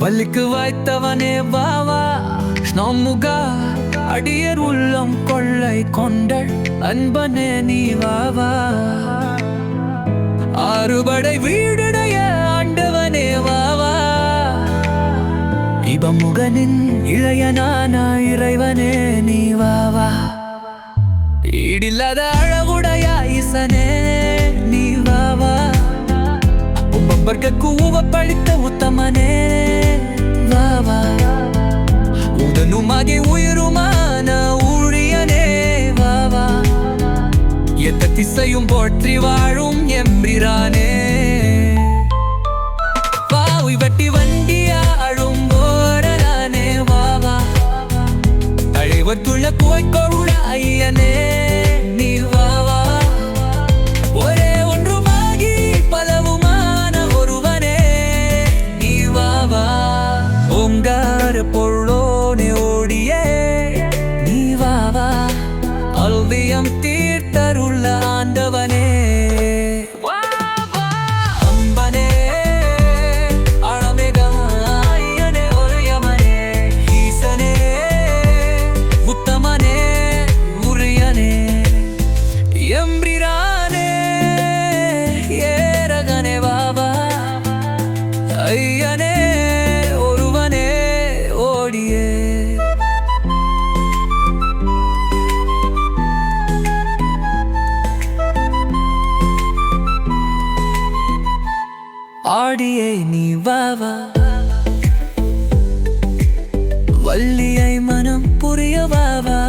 பல்லுக்கு வாய்த்தவனே வாவா நம்முகா அடியர் உள்ளம் கொள்ளை கொண்டள் அன்பனே நீ வாவா. ஆறுபடை வீடுடைய ஆண்டவனே வாவா. இபமுகனின் இளையனான இறைவனே நீ வாவா. ஈடில்லாத அழகுடைய இசனே நீ வாவா. உம் பம்பர்க்கு கூவ பழித்த உத்தமனே எந்த போற்றி வாழும் எம்பிரானே வாவி வெட்டி வண்டியாழும் போரனானே வாவா அழைவத்துள்ள கோய்கொள்ள ஐயனே நீ வாவா ஒரே ஒன்றுமாகி பலவுமான ஒருவனே நீ வாவா உங்கார பொருளோனே ஓடியே நீ வாவா அல்வியம் தீ ஆண்டவனே ஆடியை நீ வாவா வள்ளியை மனம் புரிய வாவா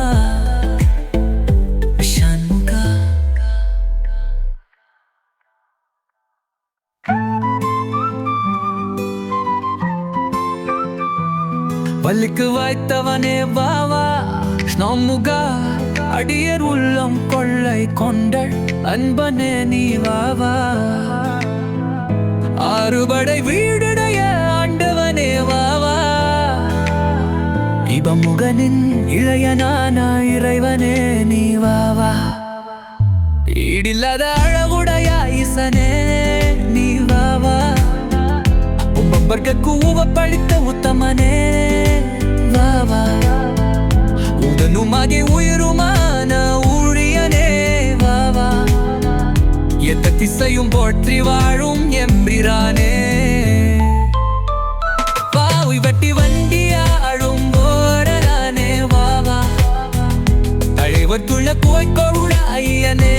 வள்ளிக்கு வாய்த்தவனே வாவா நம்முகா அடியர் உள்ளம் கொள்ளை கொண்டள் அன்பனே நீ வாவா அறுபடை வீடுடைய ஆண்டவனே வாவா இபமுகனின் இளையனான இறைவனே நீ வாவா ஈடில்லாத அழகுடைய ஈசனே நீ வாவா உம்பர்க்கு ஊவப்பழித்த உத்தமனே வாவா உடனுமாகி உயிர் திசையும் போற்றி வாழும் எம்பிரானே. வாவி வெட்டி வண்டியாழும் போரனானே வாவா அழைவத்துள்ள கோய்கொள்ள ஐயனே.